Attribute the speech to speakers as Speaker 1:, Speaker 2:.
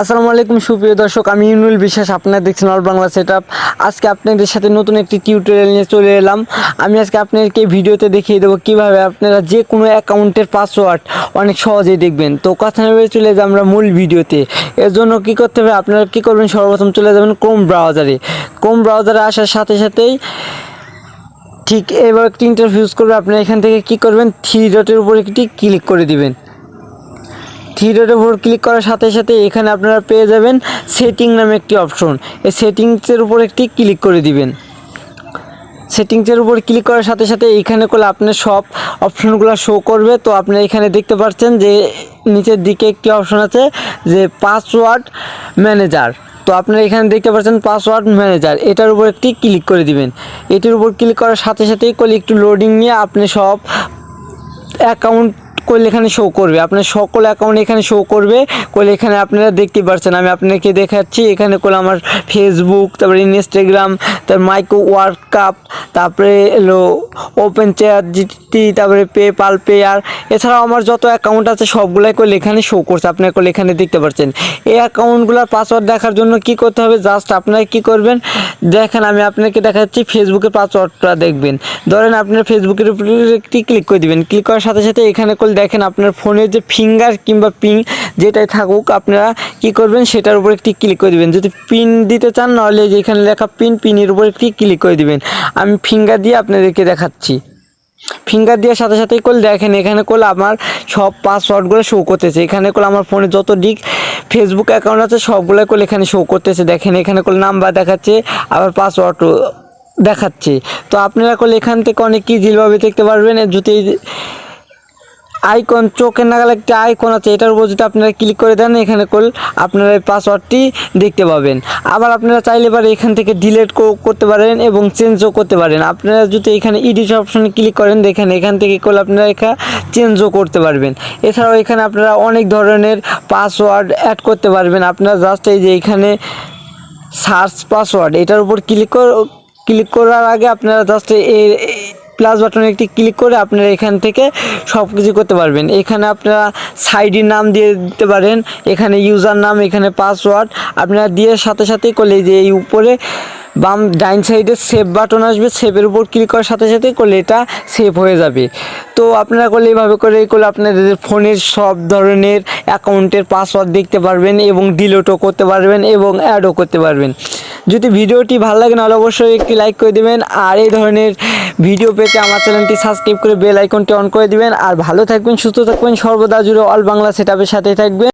Speaker 1: আসসালামু আলাইকুম, সুপ্রিয় দর্শক, আমি ইউনুল বিশ্বাস, আপনারা দেখছেন অল বাংলা সেট আজকে আপনাদের সাথে নতুন একটি টিউটোরিয়াল নিয়ে চলে এলাম। আমি আজকে আপনাদেরকে ভিডিওতে দেখিয়ে দেবো কীভাবে আপনারা যে কোনো অ্যাকাউন্টের পাসওয়ার্ড অনেক সহজেই দেখবেন। তো কথা নেবে চলে যাই আমরা মূল ভিডিওতে। এর জন্য কী করতে হবে, আপনারা কী করবেন, সর্বপ্রথম চলে যাবেন ক্রোম ব্রাউজারে ক্রোম ব্রাউজারে আসার সাথে সাথেই ঠিক এবার একটি ইন্টারভিউজ করবে। আপনারা এখান থেকে কী করবেন থ্রি ডটের উপর একটি ক্লিক করে দিবেন। থ্রি ডটের উপর ক্লিক করার সাথে সাথে এখানে আপনারা পেয়ে যাবেন সেটিং নামে একটি অপশন এই সেটিংসের উপর একটি ক্লিক করে দিবেন। সেটিংসের উপর ক্লিক করার সাথে সাথে এইখানে করলে আপনার সব অপশনগুলো শো করবে। তো আপনি এখানে দেখতে পাচ্ছেন যে নিচের দিকে একটি অপশন আছে যে পাসওয়ার্ড ম্যানেজার তো আপনারা এখানে দেখতে পাচ্ছেন পাসওয়ার্ড ম্যানেজার এটার উপর একটি ক্লিক করে দিবেন। এটির উপর ক্লিক করার সাথে সাথেই করলে একটু লোডিং নিয়ে আপনি সব অ্যাকাউন্ট করলে এখানে শো করবে। আপনার সকল অ্যাকাউন্ট এখানে শো করবে। করলে এখানে আপনারা দেখতে পারছেন। আমি আপনাকে দেখাচ্ছি। এখানে করলে আমার ফেসবুক তারপরে ইনস্টাগ্রাম তারপর মাইক্রো ওয়ার্ক কাপ, তারপরে এলো ওপেন চেয়ার জিটি তারপরে পে পাল পেয়ার এছাড়াও আমার যত অ্যাকাউন্ট আছে সবগুলাই করলে এখানে শো করছে, আপনার করলে এখানে দেখতে পাচ্ছেন। এই অ্যাকাউন্টগুলোর পাসওয়ার্ড দেখার জন্য কি করতে হবে? জাস্ট আপনারা কি করবেন? দেখেন, আমি আপনাকে দেখাচ্ছি ফেসবুকের পাসওয়ার্ডটা দেখবেন। ধরেন আপনার ফেসবুকের উপরে একটি ক্লিক করে দিবেন। ক্লিক করার সাথে সাথে এখানে করলে দেখেন আপনার ফোনের যে ফিঙ্গার কিংবা পিন যেটাই থাকুক, আপনারা কি করবেন? সেটার উপর একটি ক্লিক করে দিবেন। যদি পিন দিতে চান, নাহলে যেখানে লেখা পিন পিনের উপর একটি ক্লিক করে দিবেন? আমি ফিঙ্গার দিয়ে আপনাদেরকে দেখাচ্ছি। ফিঙ্গার দেওয়ার সাথে সাথেই করলে দেখেন, এখানে করলে আমার সব পাসওয়ার্ডগুলো শো করতেছে। এখানে করলে আমার ফোনে যত দিক ফেসবুক অ্যাকাউন্ট আছে, সবগুলো করলে এখানে শো করতেছে। দেখেন, এখানে করলে নাম্বার দেখাচ্ছে, আবার পাসওয়ার্ড দেখাচ্ছে। তো আপনারা করলে এখান থেকে অনেক ইজিভাবে দেখতে পারবেন। যদি আইকন চোখের নাগাল একটা আইকন আছে, এটার উপর যদি আপনারা ক্লিক করে দেন, এখানে করলে আপনারা এই পাসওয়ার্ডটি দেখতে পাবেন। আবার আপনারা চাইলে এবার এখান থেকে ডিলিট করতে পারেন এবং চেঞ্জও করতে পারেন। আপনারা যদি এখানে ইডিট অপশনে ক্লিক করেন, দেখেন এখান থেকে করলে আপনারা এখানে চেঞ্জও করতে পারবেন। এছাড়াও এখানে আপনারা অনেক ধরনের পাসওয়ার্ড অ্যাড করতে পারবেন। আপনারা জাস্ট এই যে এখানে সার্চ পাসওয়ার্ড এটার উপর ক্লিক ক্লিক করার আগে আপনারা জাস্ট প্লাস বাটনে একটি ক্লিক করে আপনারা এখান থেকে সব কিছু করতে পারবেন। এখানে আপনারা সাইডের নাম দিয়ে দিতে পারেন, এখানে ইউজার নাম এখানে পাসওয়ার্ড আপনারা দিয়ে সাথে সাথেই করলে যে এই উপরে বাম ডাইন সাইডে সেভ বাটন আসবে সেভের উপর ক্লিক করার সাথে সাথে করলে এটা সেভ হয়ে যাবে। তো আপনারা করলে এইভাবে করে করলে আপনাদের ফোনের সব ধরনের অ্যাকাউন্টের পাসওয়ার্ড দেখতে পারবেন এবং ডিলিটও করতে পারবেন এবং অ্যাডও করতে পারবেন। যদি ভিডিওটি ভালো লাগে তাহলে অবশ্যই একটি লাইক করে দেবেন। আর এই ধরনের ভিডিও পেতে আমার চ্যানেলটি সাবস্ক্রাইব করে বেল আইকনটি অন করে দিবেন। আর ভালো থাকবেন, সুস্থ থাকবেন, সর্বদা জুড়ে অল বাংলা সেটআপের সাথে থাকবেন।